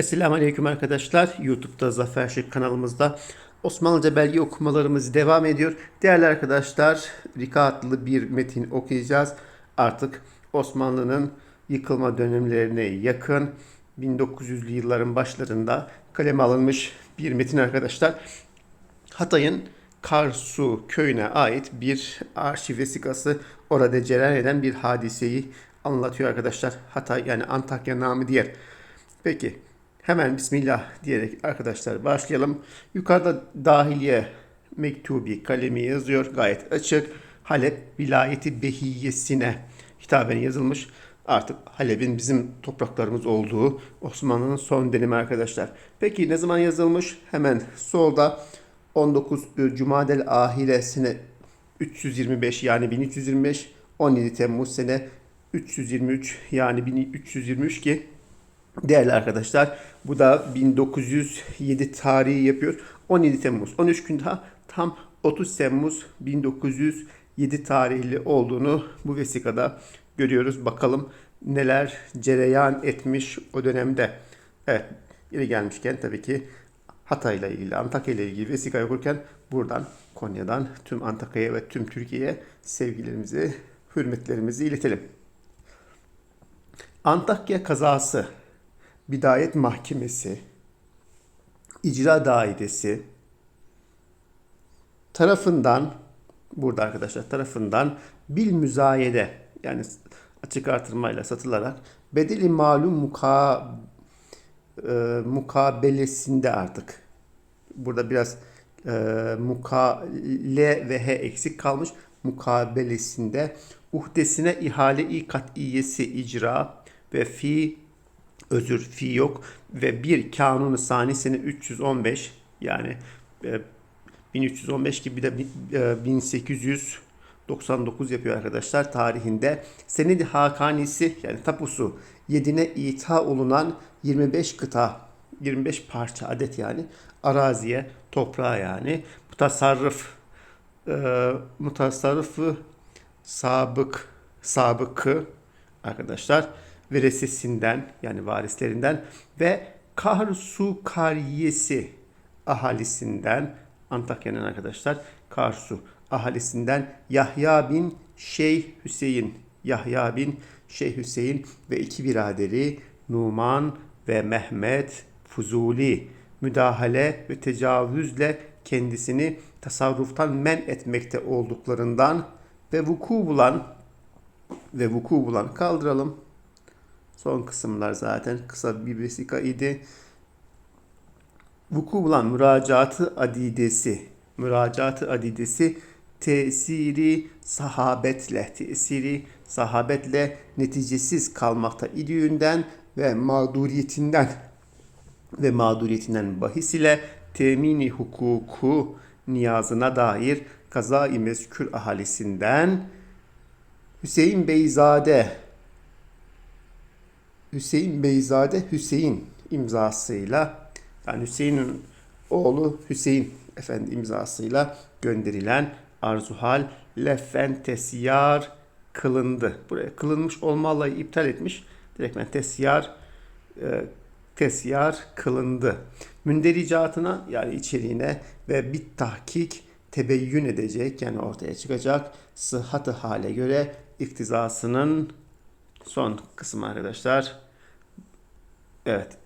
Esselamu Aleyküm arkadaşlar. YouTube'da Zafer Şık kanalımızda Osmanlıca belge okumalarımız devam ediyor. Değerli arkadaşlar, rikatlı bir metin okuyacağız. Artık Osmanlı'nın yıkılma dönemlerine yakın 1900'lü yılların başlarında kaleme alınmış bir metin arkadaşlar. Hatay'ın Karsu köyüne ait bir arşiv vesikası orada cereyan eden bir hadiseyi anlatıyor arkadaşlar. Hatay yani Antakya namı diğer. Peki hemen Bismillah diyerek arkadaşlar başlayalım. Yukarıda dahiliye mektubi kalemi yazıyor gayet açık. Halep vilayeti behiyesine hitaben yazılmış. Artık Halep'in bizim topraklarımız olduğu Osmanlı'nın son dönemi arkadaşlar. Peki ne zaman yazılmış? Hemen solda 19 Cumadel Ahire sene 325 yani 1325 17 Temmuz sene 323 yani 1323 ki değerli arkadaşlar bu da 1907 tarihi yapıyor. 17 Temmuz 13 gün daha tam 30 Temmuz 1907 tarihli olduğunu bu vesikada görüyoruz. Bakalım neler cereyan etmiş o dönemde. Evet yeri gelmişken tabii ki Hatay ile ilgili, Antakya ile ilgili vesika okurken buradan Konya'dan tüm Antakya'ya ve tüm Türkiye'ye sevgilerimizi, hürmetlerimizi iletelim. Antakya kazası, Bidayet Mahkemesi, İcra Dairesi tarafından burada arkadaşlar tarafından bil müzayede yani açık artırmayla satılarak bedeli malum muka e, mukabelesinde artık. Burada biraz e, mukale ve he eksik kalmış. Mukabelesinde uhdesine ihale-i kat'iyesi icra ve fi özür fi yok ve bir kanunu sani sene 315 yani e, 1315 gibi de e, 1899 yapıyor arkadaşlar tarihinde. Senedi Hakanisi yani tapusu yedine ita olunan 25 kıta 25 parça adet yani araziye toprağa yani mutasarrıf e, mutasarrıfı sabık sabıkı arkadaşlar veresesinden yani varislerinden ve Karsu Kariyesi ahalisinden Antakya'nın arkadaşlar Karsu ahalisinden Yahya bin Şeyh Hüseyin Yahya bin Şeyh Hüseyin ve iki biraderi Numan ve Mehmet Fuzuli müdahale ve tecavüzle kendisini tasarruftan men etmekte olduklarından ve vuku bulan ve vuku bulan kaldıralım. Son kısımlar zaten kısa bir vesika idi. Vuku bulan müracaatı adidesi, müracaatı adidesi tesiri sahabetle, tesiri sahabetle neticesiz kalmakta idüğünden ve mağduriyetinden ve mağduriyetinden bahis ile temini hukuku niyazına dair kaza-i mezkür ahalisinden Hüseyin Beyzade Hüseyin Beyzade Hüseyin imzasıyla yani Hüseyin'in oğlu Hüseyin Efendi imzasıyla gönderilen arzuhal leffen tesyar kılındı. Buraya kılınmış olma alayı iptal etmiş. Direktmen tesyar e, tesyar kılındı. Mündericatına yani içeriğine ve bit tahkik tebeyyün edecek yani ortaya çıkacak sıhhatı hale göre iktizasının son kısmı arkadaşlar. Evet.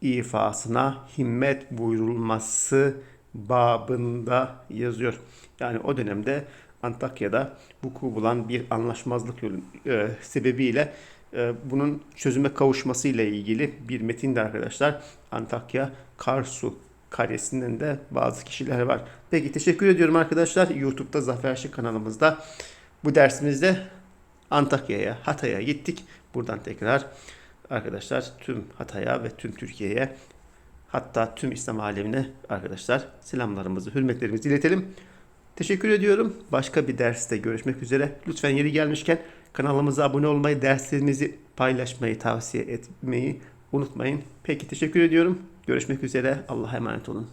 ifasına himmet buyurulması babında yazıyor. Yani o dönemde Antakya'da vuku bulan bir anlaşmazlık e, sebebiyle e, bunun çözüme kavuşması ile ilgili bir metinde arkadaşlar Antakya Karsu karesinden de bazı kişiler var. Peki teşekkür ediyorum arkadaşlar. YouTube'da Zafer Şık kanalımızda bu dersimizde Antakya'ya, Hatay'a gittik. Buradan tekrar arkadaşlar tüm Hatay'a ve tüm Türkiye'ye hatta tüm İslam alemine arkadaşlar selamlarımızı, hürmetlerimizi iletelim. Teşekkür ediyorum. Başka bir derste görüşmek üzere. Lütfen yeri gelmişken kanalımıza abone olmayı, derslerimizi paylaşmayı, tavsiye etmeyi unutmayın. Peki teşekkür ediyorum. Görüşmek üzere. Allah'a emanet olun.